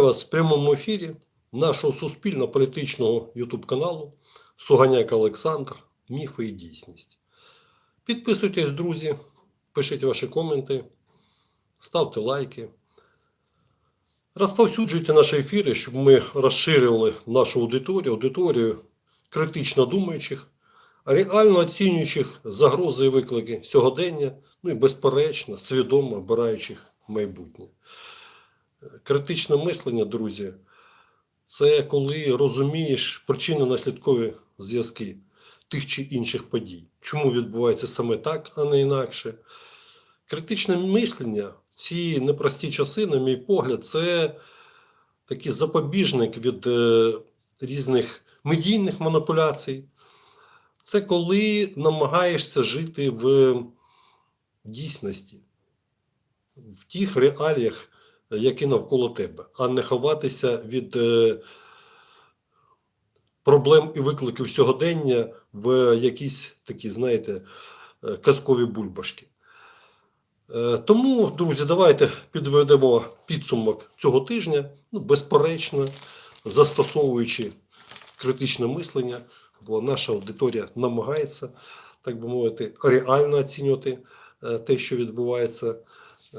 вас в прямому ефірі нашого суспільно-політичного ютуб каналу Суганяк Олександр. Міфи і дійсність. Підписуйтесь, друзі, пишіть ваші коменти, ставте лайки. Розповсюджуйте наші ефіри, щоб ми розширювали нашу аудиторію, аудиторію критично думаючих, реально оцінюючих загрози і виклики сьогодення, ну і безперечно, свідомо обираючих майбутнє. Критичне мислення, друзі, це коли розумієш причинно-наслідкові зв'язки тих чи інших подій. Чому відбувається саме так, а не інакше. Критичне мислення ці непрості часи, на мій погляд, це такий запобіжник від е, різних медійних маніпуляцій. Це коли намагаєшся жити в дійсності, в тих реаліях, які навколо тебе, а не ховатися від е, проблем і викликів сьогодення в якісь такі, знаєте, е, казкові бульбашки. Е, Тому, друзі, давайте підведемо підсумок цього тижня, ну, безперечно, застосовуючи критичне мислення, бо наша аудиторія намагається, так би мовити, реально оцінювати е, те, що відбувається е,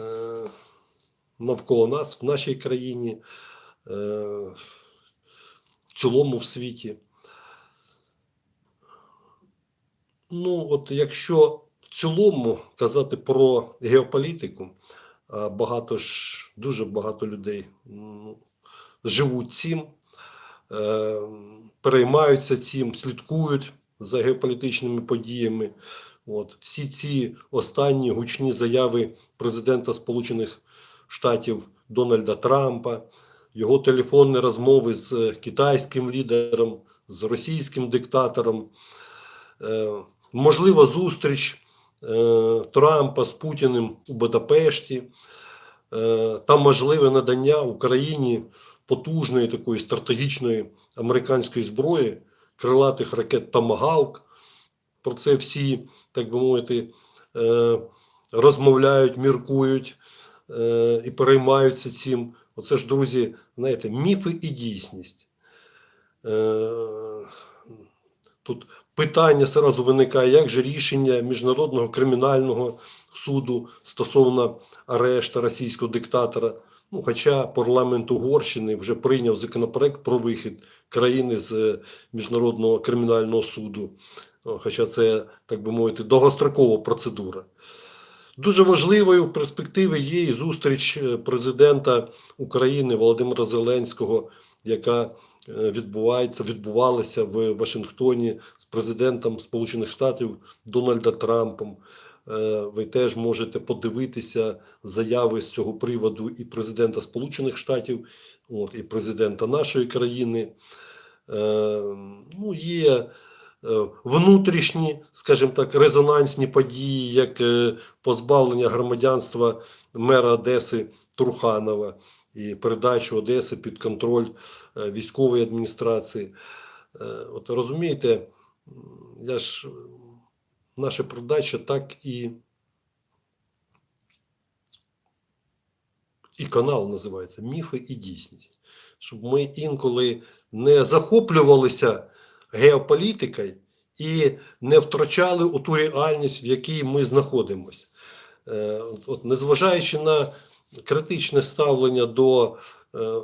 навколо нас, в нашій країні, е, в цілому в світі. Ну, от якщо в цілому казати про геополітику, багато ж, дуже багато людей ну, живуть цим, е, переймаються цим, слідкують за геополітичними подіями. От, всі ці останні гучні заяви президента Сполучених Штатів Дональда Трампа, його телефонні розмови з китайським лідером, з російським диктатором, е, можлива зустріч е, Трампа з Путіним у Будапешті, е, та можливе надання Україні потужної такої стратегічної американської зброї, крилатих ракет Томагавк. Про це всі, так би мовити, е, розмовляють, міркують е, і переймаються цим. Оце ж, друзі, знаєте, міфи і дійсність. Е, Тут питання зразу виникає, як же рішення Міжнародного кримінального суду стосовно арешту російського диктатора. Ну, хоча парламент Угорщини вже прийняв законопроект про вихід країни з е, Міжнародного кримінального суду, хоча це, так би мовити, довгострокова процедура. Дуже важливою в перспективі є і зустріч е, президента України Володимира Зеленського, яка е, відбувається, відбувалася в Вашингтоні з президентом Сполучених Штатів Дональда Трампом. Е, Ви теж можете подивитися заяви з цього приводу і президента Сполучених Штатів, от, і президента нашої країни. Ну, є внутрішні, скажімо так, резонансні події, як е, позбавлення громадянства мера Одеси Труханова і передачу Одеси під контроль е, військової адміністрації. Е, От розумієте, я ж наша продача так і, і канал називається Міфи і дійсність. Щоб ми інколи не захоплювалися геополітикою і не втрачали у ту реальність, в якій ми знаходимося. Е, от- незважаючи на критичне ставлення до е,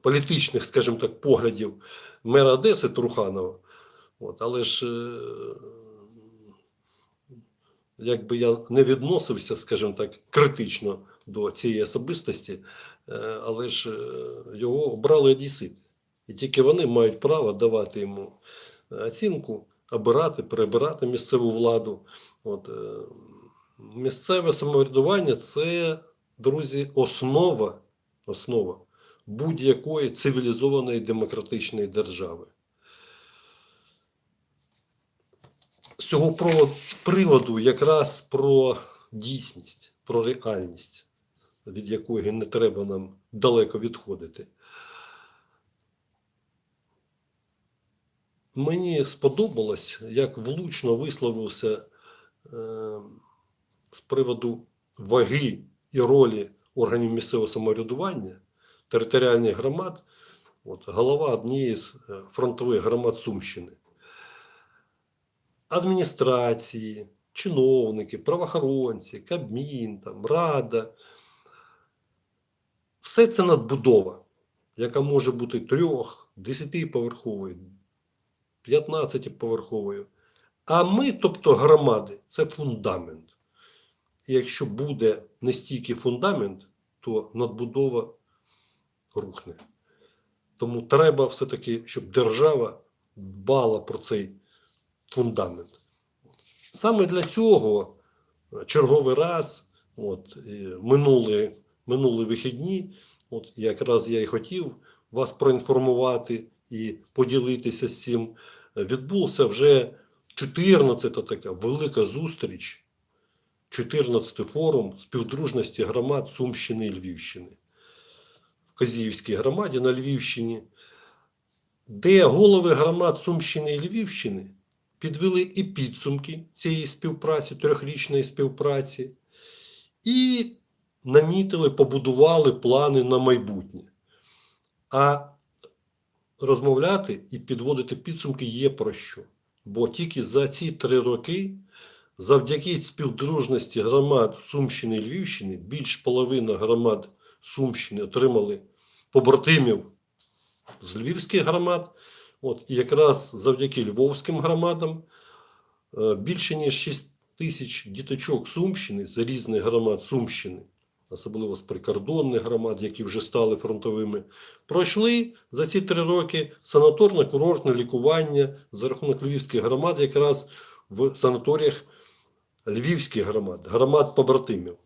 політичних, скажімо так, поглядів мера Одеси Труханова, от, але ж е, якби я не відносився, скажімо так, критично до цієї особистості, е, але ж е, його обрали одесити. І тільки вони мають право давати йому оцінку, обирати, перебирати місцеву владу. От, е, місцеве самоврядування це, друзі, основа, основа будь-якої цивілізованої демократичної держави. З цього приводу якраз про дійсність, про реальність, від якої не треба нам далеко відходити. Мені сподобалось, як влучно висловився е, з приводу ваги і ролі органів місцевого самоврядування територіальних громад, от, голова однієї з е, фронтових громад Сумщини. Адміністрації, чиновники, правоохоронці, Кабмін, там, Рада. Все це надбудова, яка може бути трьох, десятиповерховою, 15-поверховою. А ми, тобто громади, це фундамент. І якщо буде не стільки фундамент, то надбудова рухне. Тому треба все-таки, щоб держава дбала про цей фундамент. Саме для цього е, черговий раз, от, минули, минули вихідні, от якраз я і хотів вас проінформувати і поділитися з цим. Відбувся вже 14 така велика зустріч, 14 форум співдружності громад Сумщини і Львівщини в Казіївській громаді на Львівщині, де голови громад Сумщини і Львівщини підвели і підсумки цієї співпраці, трьохрічної співпраці, і намітили, побудували плани на майбутнє. А розмовляти і підводити підсумки є про що. Бо тільки за ці три роки, завдяки співдружності громад Сумщини і Львівщини, більш половина громад Сумщини отримали побратимів з львівських громад. От, і якраз завдяки львовським громадам е, більше ніж 6 тисяч діточок Сумщини з різних громад Сумщини, особливо з прикордонних громад, які вже стали фронтовими, пройшли за ці три роки санаторно-курортне лікування за рахунок львівських громад, якраз в санаторіях львівських громад, громад побратимів.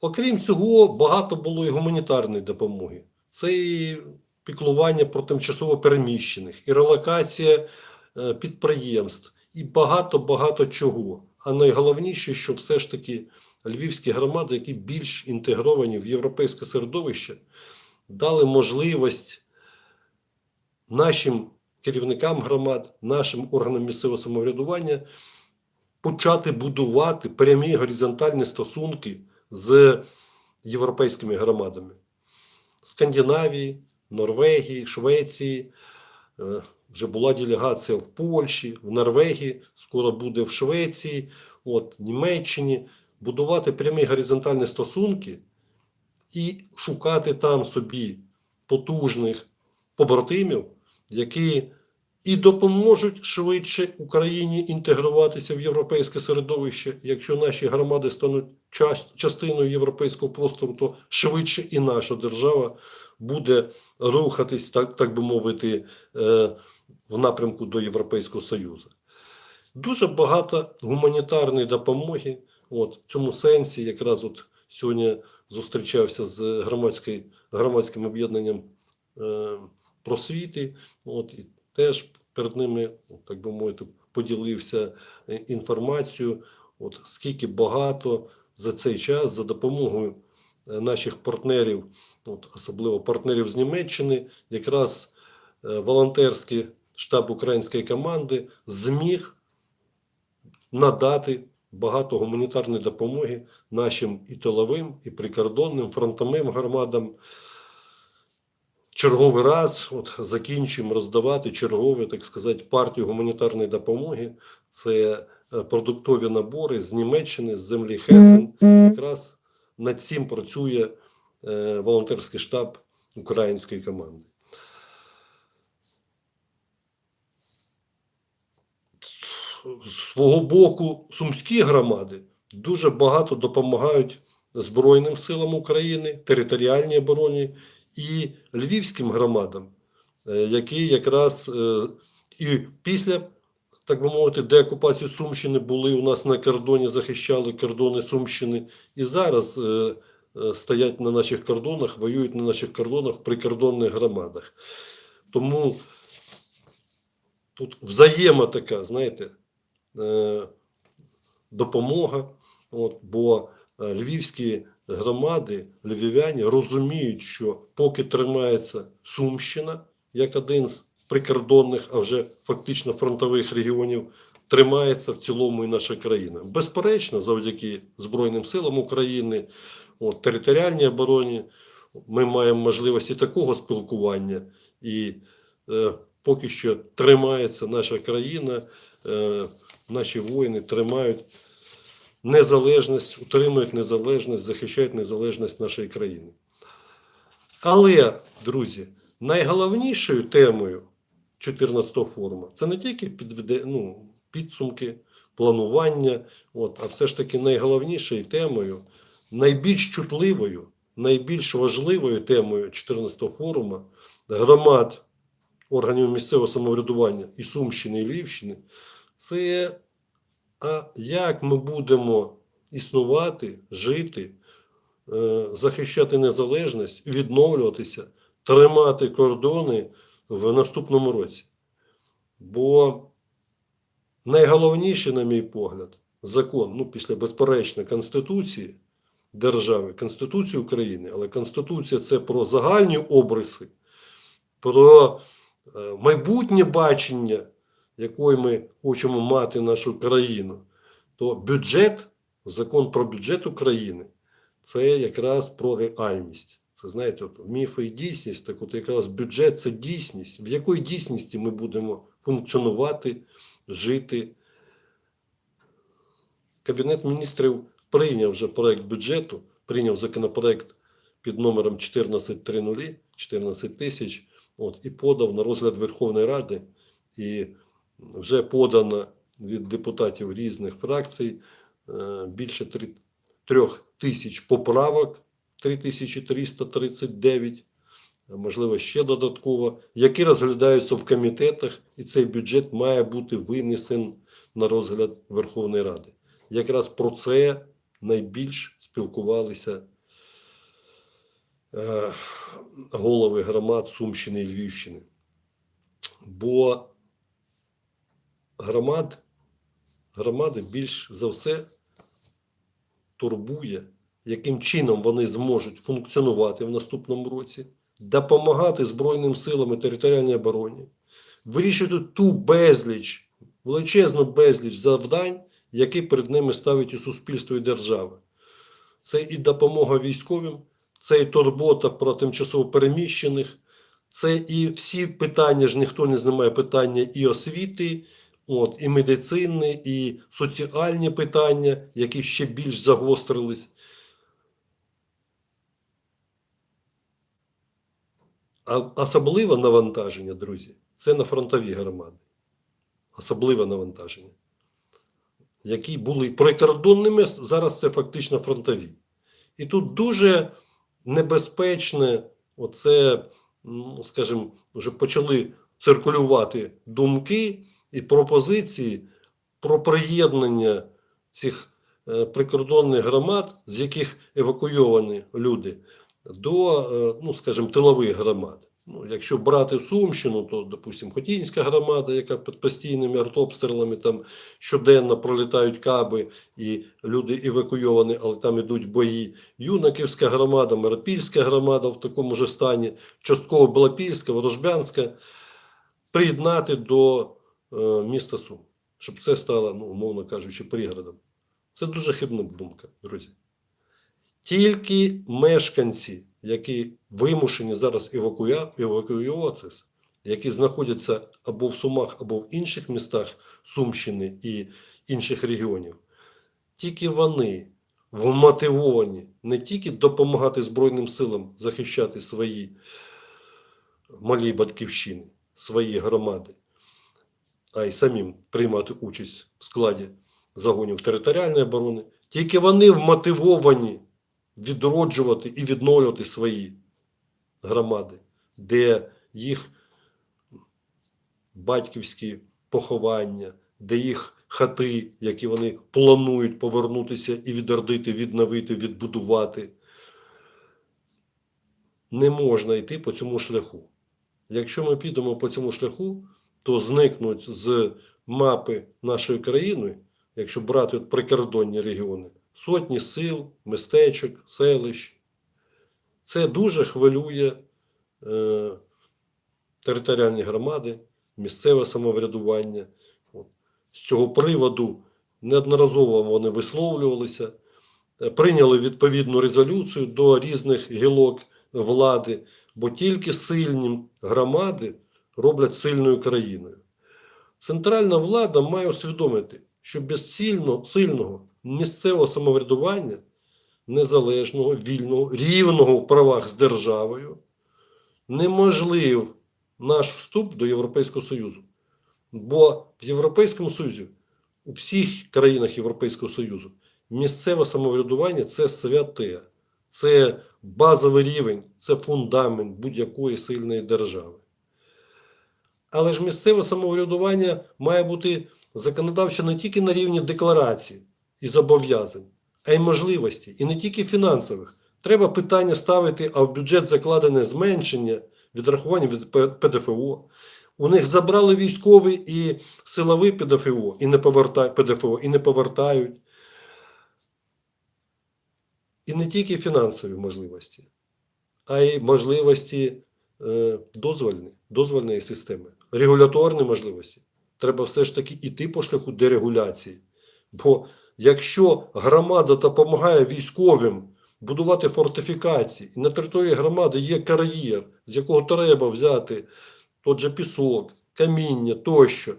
Окрім цього, багато було і гуманітарної допомоги. Це і піклування про тимчасово переміщених, і релокація е, підприємств, і багато-багато чого. А найголовніше, що все ж таки львівські громади, які більш інтегровані в європейське середовище, дали можливість нашим керівникам громад, нашим органам місцевого самоврядування почати будувати прямі горизонтальні стосунки з європейськими громадами Скандинавії, Норвегії, Швеції. Е, Вже була делегація в Польщі, в Норвегії, скоро буде в Швеції, от, Німеччині. Будувати прямі горизонтальні стосунки і шукати там собі потужних побратимів, які і допоможуть швидше Україні інтегруватися в європейське середовище. Якщо наші громади стануть час- частиною європейського простору, то швидше і наша держава буде рухатись, так, так би мовити, е, в напрямку до Європейського Союзу. Дуже багато гуманітарної допомоги. От, в цьому сенсі, якраз от сьогодні зустрічався з громадською, громадським об'єднанням е, просвіти. От, і теж перед ними, так би мовити, поділився е, інформацією, от, скільки багато за цей час за допомогою е, наших партнерів, от, особливо партнерів з Німеччини, якраз е, волонтерський штаб української команди зміг надати багато гуманітарної допомоги нашим і тиловим, і прикордонним фронтовим громадам. Черговий раз от, закінчуємо роздавати чергові, так сказати, партію гуманітарної допомоги. Це е, продуктові набори з Німеччини, з землі Хесен. Якраз над цим працює е, волонтерський штаб української команди. З свого боку, сумські громади дуже багато допомагають Збройним силам України, територіальній обороні і львівським громадам, е, які якраз е, і після, так би мовити, деокупації Сумщини були у нас на кордоні, захищали кордони Сумщини, і зараз е, стоять на наших кордонах, воюють на наших кордонах в прикордонних громадах. Тому тут взаєма така, знаєте, допомога. От, бо е, львівські громади, львів'яні розуміють, що поки тримається Сумщина, як один з прикордонних, а вже фактично фронтових регіонів, тримається в цілому і наша країна. Безперечно, завдяки Збройним силам України, от, територіальній обороні, ми маємо можливості такого спілкування, і е, поки що тримається наша країна, е, наші воїни тримають незалежність, утримують незалежність, захищають незалежність нашої країни. Але, друзі, найголовнішою темою 14-го форуму це не тільки підведе, ну, підсумки, планування, от, а все ж таки найголовнішою темою, найбільш чутливою, найбільш важливою темою 14-го форуму громад органів місцевого самоврядування і Сумщини, і Львівщини, це а як ми будемо існувати, жити, е, захищати незалежність, відновлюватися, тримати кордони в наступному році. Бо найголовніше, на мій погляд, закон, ну, після безперечно Конституції держави, Конституції України, але Конституція це про загальні обриси, про е, майбутнє бачення, якою ми хочемо мати нашу країну, то бюджет, закон про бюджет України це якраз про реальність. Це знаєте, от, міфи і дійсність, так от якраз бюджет це дійсність. В якої дійсності ми будемо функціонувати, жити? Кабінет міністрів прийняв вже проект бюджету, прийняв законопроект під номером 1430, 14 тисяч, от, і подав на розгляд Верховної Ради. І вже подано від депутатів різних фракцій е, більше 3, 3 тисяч поправок, 3339, можливо ще додатково, які розглядаються в комітетах, і цей бюджет має бути винесен на розгляд Верховної Ради. Якраз про це найбільш спілкувалися е, голови громад Сумщини і Львівщини. Бо громад, громади більш за все турбує, яким чином вони зможуть функціонувати в наступному році, допомагати Збройним силам і територіальній обороні, вирішити ту безліч, величезну безліч завдань, які перед ними ставить і суспільство і держава. Це і допомога військовим, це і турбота про тимчасово переміщених, це і всі питання ж ніхто не знімає питання і освіти, от, і медицини, і соціальні питання, які ще більш загострились. А особливе навантаження, друзі, це на фронтові громади. Особливе навантаження. Які були прикордонними, зараз це фактично фронтові. І тут дуже небезпечне, оце, скажімо, вже почали циркулювати думки і пропозиції про приєднання цих е, прикордонних громад, з яких евакуйовані люди, до, е, ну, скажімо, тилових громад. Ну, якщо брати Сумщину, то, допустимо, Хотінська громада, яка під постійними артобстрілами там щоденно пролітають каби, і люди евакуйовані, але там ідуть бої. Юнаківська громада, Миропільська громада в такому ж стані, частково Белопільська, Ворожбянська, приєднати до міста Сум, щоб це стало, ну, умовно кажучи, пригородом. Це дуже хибна думка, друзі. Тільки мешканці, які вимушені зараз евакуюватися, які знаходяться або в Сумах, або в інших містах Сумщини і інших регіонів, тільки вони вмотивовані не тільки допомагати Збройним силам захищати свої малі батьківщини, свої громади, а й самим приймати участь в складі загонів територіальної оборони, тільки вони вмотивовані відроджувати і відновлювати свої громади, де їх батьківські поховання, де їх хати, які вони планують повернутися і відродити, відновити, відбудувати. Не можна йти по цьому шляху. Якщо ми підемо по цьому шляху, то зникнуть з мапи нашої країни, якщо брати от прикордонні регіони, сотні сил, містечок, селищ. Це дуже хвилює е, територіальні громади, місцеве самоврядування. От. З цього приводу неодноразово вони висловлювалися, е, прийняли відповідну резолюцію до різних гілок влади, бо тільки сильні громади роблять сильною країною. Центральна влада має усвідомити, що без сильно, сильного місцевого самоврядування, незалежного, вільного, рівного в правах з державою, неможлив наш вступ до Європейського Союзу. Бо в Європейському Союзі, у всіх країнах Європейського Союзу, місцеве самоврядування це святе, це базовий рівень, це фундамент будь-якої сильної держави. Але ж місцеве самоврядування має бути законодавчо не тільки на рівні декларацій і зобов'язань, а й можливості, і не тільки фінансових. Треба питання ставити, а в бюджет закладене зменшення, відрахування від ПДФО. У них забрали військовий і силовий ПДФО і не повертають ПДФО і не повертають. І не тільки фінансові можливості, а й можливості е, дозвольні, дозвольної системи, регуляторні можливості. Треба все ж таки йти по шляху дерегуляції. Бо якщо громада допомагає військовим будувати фортифікації, і на території громади є кар'єр, з якого треба взяти тот же пісок, каміння тощо,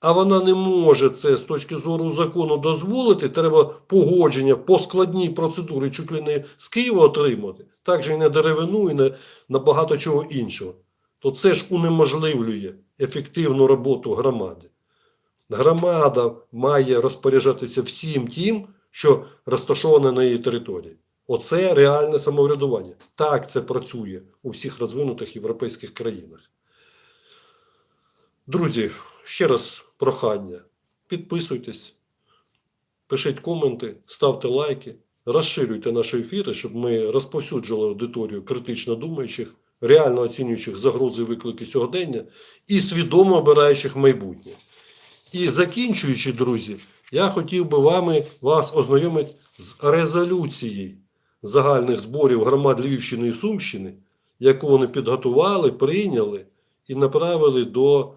а вона не може це з точки зору закону дозволити, треба погодження по складній процедурі чуть ли не з Києва отримати, так же і на деревину, і на, на багато чого іншого. То це ж унеможливлює ефективну роботу громади. Громада має розпоряджатися всім тим, що розташоване на її території. Оце реальне самоврядування. Так це працює у всіх розвинутих європейських країнах. Друзі, ще раз прохання. Підписуйтесь, пишіть коменти, ставте лайки, розширюйте наші ефіри, щоб ми розповсюджували аудиторію критично думаючих, реально оцінюючих загрози і виклики сьогодення і свідомо обираючих майбутнє. І закінчуючи, друзі, я хотів би вами вас ознайомити з резолюцією загальних зборів громад Львівщини і Сумщини, яку вони підготували, прийняли і направили до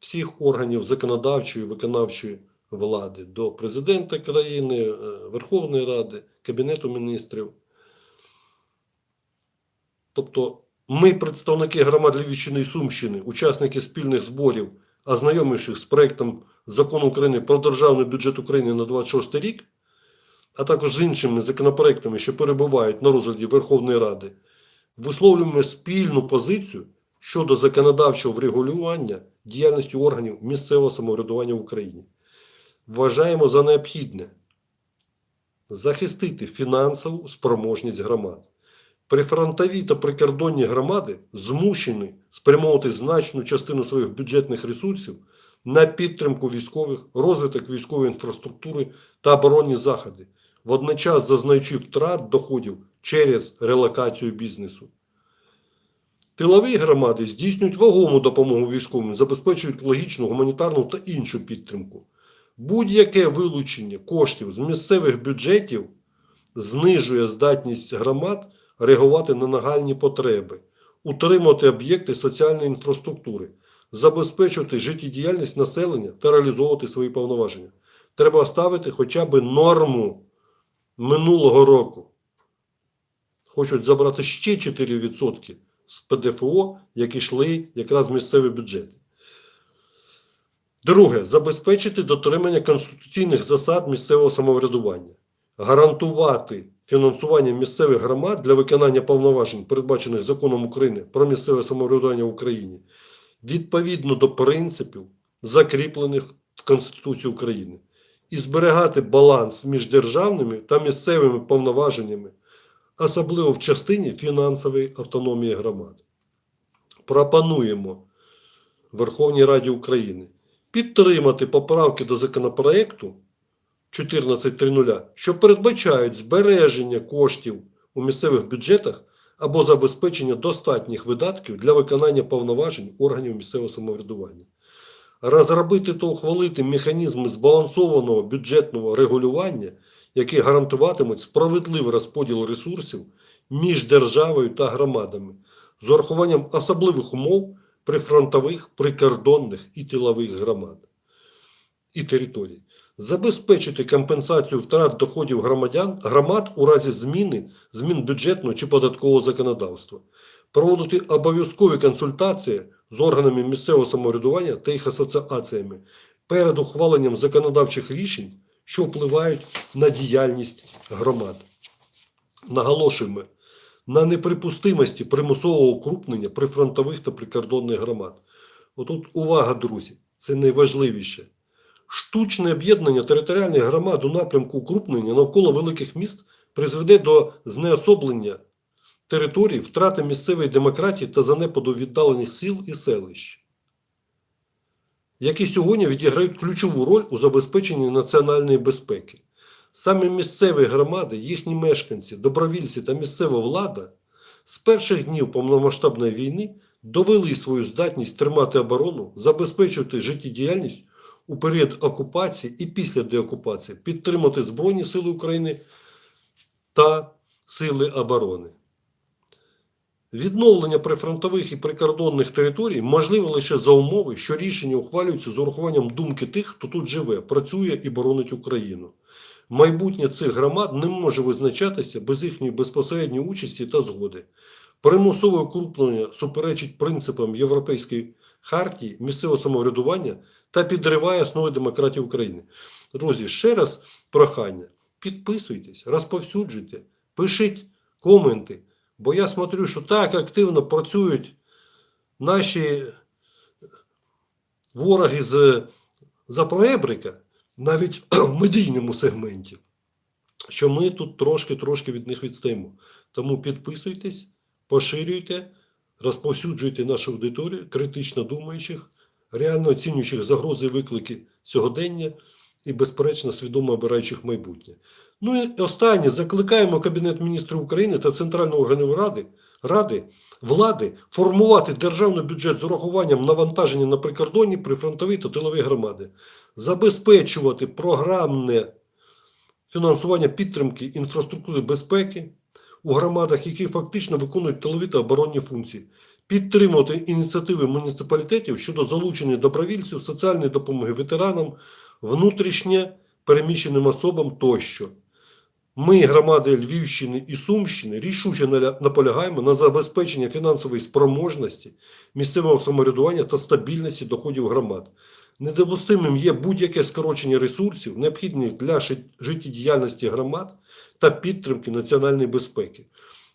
всіх органів законодавчої виконавчої влади, до президента країни, е, Верховної Ради, Кабінету міністрів. Тобто, ми, представники громад Львівщини і Сумщини, учасники спільних зборів, ознайомившись з проектом закону України про державний бюджет України на 26 рік, а також з іншими законопроектами, що перебувають на розгляді Верховної Ради, висловлюємо спільну позицію щодо законодавчого врегулювання діяльності органів місцевого самоврядування в Україні. Вважаємо за необхідне захистити фінансову спроможність громад. Прифронтові та прикордонні громади змушені спрямовувати значну частину своїх бюджетних ресурсів на підтримку військових, розвиток військової інфраструктури та оборонні заходи, водночас зазнаючи втрат доходів через релокацію бізнесу. Тилові громади здійснюють вагому допомогу військовим, забезпечують логічну, гуманітарну та іншу підтримку. Будь-яке вилучення коштів з місцевих бюджетів знижує здатність громад реагувати на нагальні потреби, утримувати об'єкти соціальної інфраструктури, забезпечувати життєдіяльність населення та реалізовувати свої повноваження. Треба ставити хоча б норму минулого року. Хочуть забрати ще 4% з ПДФО, які йшли якраз в місцеві бюджети. Друге, забезпечити дотримання конституційних засад місцевого самоврядування, гарантувати фінансування місцевих громад для виконання повноважень, передбачених законом України про місцеве самоврядування в Україні, відповідно до принципів, закріплених в Конституції України, і зберігати баланс між державними та місцевими повноваженнями, особливо в частині фінансової автономії громад. Пропонуємо Верховній Раді України підтримати поправки до законопроекту 14.00, що передбачають збереження коштів у місцевих бюджетах або забезпечення достатніх видатків для виконання повноважень органів місцевого самоврядування. Розробити та ухвалити механізми збалансованого бюджетного регулювання, які гарантуватимуть справедливий розподіл ресурсів між державою та громадами з урахуванням особливих умов прифронтових, прикордонних і тилових громад і територій. Забезпечити компенсацію втрат доходів громадян, громад у разі зміни змін бюджетного чи податкового законодавства, проводити обов'язкові консультації з органами місцевого самоврядування та їх асоціаціями перед ухваленням законодавчих рішень, що впливають на діяльність громад. Наголошуємо на неприпустимості примусового укрупнення прифронтових та прикордонних громад. Отут увага, друзі, це найважливіше. Штучне об'єднання територіальних громад у напрямку укрупнення навколо великих міст призведе до знеособлення територій, втрати місцевої демократії та занепаду віддалених сіл і селищ, які сьогодні відіграють ключову роль у забезпеченні національної безпеки. Саме місцеві громади, їхні мешканці, добровільці та місцева влада з перших днів повномасштабної війни довели свою здатність тримати оборону, забезпечувати життєдіяльність у період окупації і після деокупації, підтримати Збройні Сили України та Сили оборони. Відновлення прифронтових і прикордонних територій можливо лише за умови, що рішення ухвалюються з урахуванням думки тих, хто тут живе, працює і боронить Україну. Майбутнє цих громад не може визначатися без їхньої безпосередньої участі та згоди. Примусове укрупнення суперечить принципам Європейської хартії місцевого самоврядування та підриває основи демократії України. Друзі, ще раз прохання: підписуйтесь, розповсюджуйте, пишіть коменти, бо я смотрю, що так активно працюють наші вороги з Запоребрика, навіть в медійному сегменті, що ми тут трошки-трошки від них відстаємо. Тому підписуйтесь, поширюйте, розповсюджуйте нашу аудиторію, критично думаючих, реально оцінюючих загрози і виклики сьогодення і, безперечно, свідомо обираючих майбутнє. Ну і останнє, закликаємо Кабінет міністрів України та центральні органи Ради, Ради влади формувати державний бюджет з урахуванням навантаження на прикордонні, прифронтові та тилові громади, забезпечувати програмне фінансування підтримки інфраструктури безпеки у громадах, які фактично виконують тилові та оборонні функції, підтримувати ініціативи муніципалітетів щодо залучення добровільців, соціальної допомоги ветеранам, внутрішнє переміщеним особам тощо. Ми, громади Львівщини і Сумщини, рішуче наполягаємо на забезпечення фінансової спроможності місцевого самоврядування та стабільності доходів громад. Недопустимим є будь-яке скорочення ресурсів, необхідних для життєдіяльності громад та підтримки національної безпеки.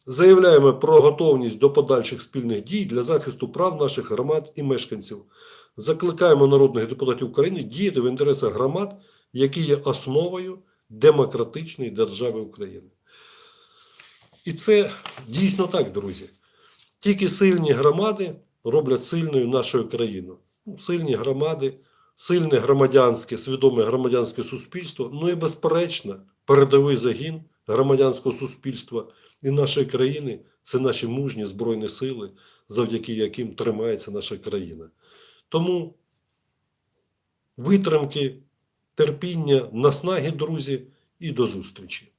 Заявляємо про готовність до подальших спільних дій для захисту прав наших громад і мешканців. Закликаємо народних депутатів України діяти в інтересах громад, які є основою демократичної держави України. І це дійсно так, друзі. Тільки сильні громади роблять сильною нашу країну. Ну, Сильні громади, сильне громадянське, свідоме громадянське суспільство, ну і безперечно, передовий загін громадянського суспільства і нашої країни це наші мужні збройні сили, завдяки яким тримається наша країна. Тому витримки, терпіння, наснаги, друзі, і до зустрічі.